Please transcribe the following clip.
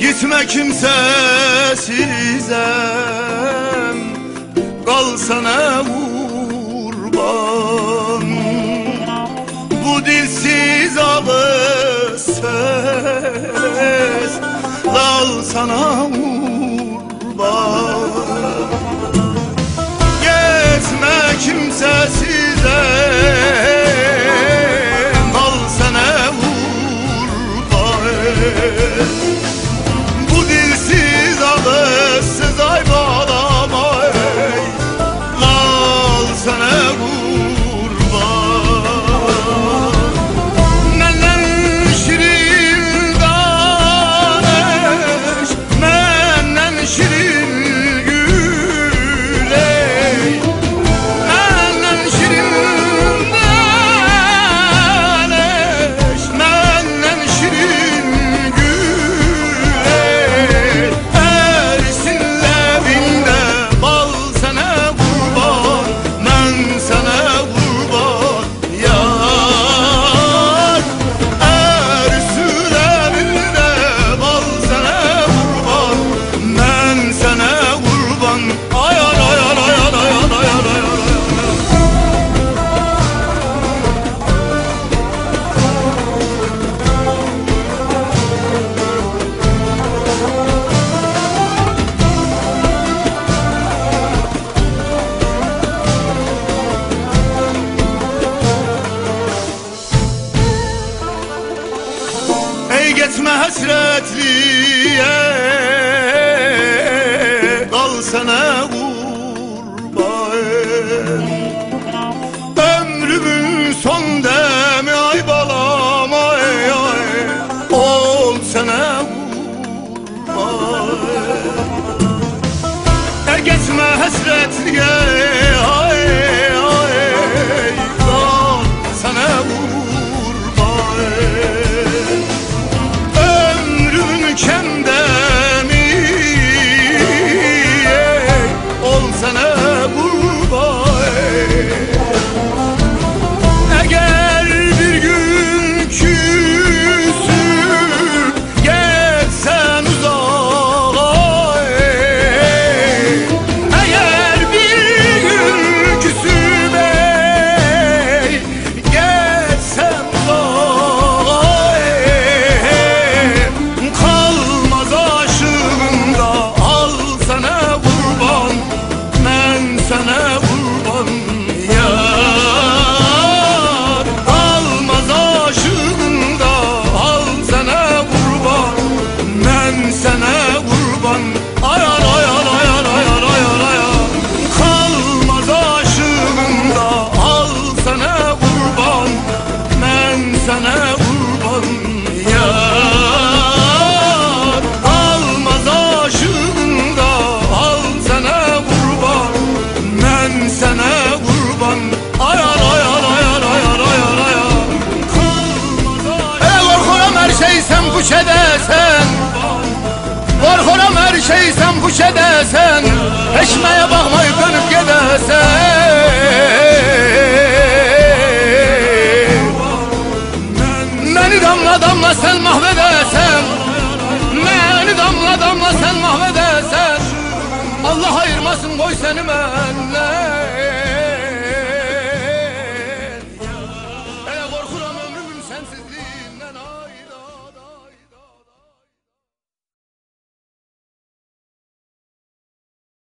Gitme kimsesizem Kal sana kurban. Bu dilsiz ağız Lal sana hasretliye Kal sana kurban Ömrümün son demi ay balam ay ay. Ol sana kurban gitme hasretliye sana kurban. Ayar ayar ayar ayar ayar ayar. Kalmaz aşığımda al sana kurban. Ben sana kurban. Yar Kalmaz aşığımda al sana kurban. Ben sana kurban. Ayar ayar ayar ayar ayar ayar. Kalmaz aşığımda Ey korkuyorum her şey sen bu çedesen düşeysen kuş şey edesen Peşmeye bakmayı dönüp gedesen. Beni damla damla sen mahvedesen Beni damla damla sen mahvedesen. Allah ayırmasın koy seni benden Hele korkuram ömrümün sensizliği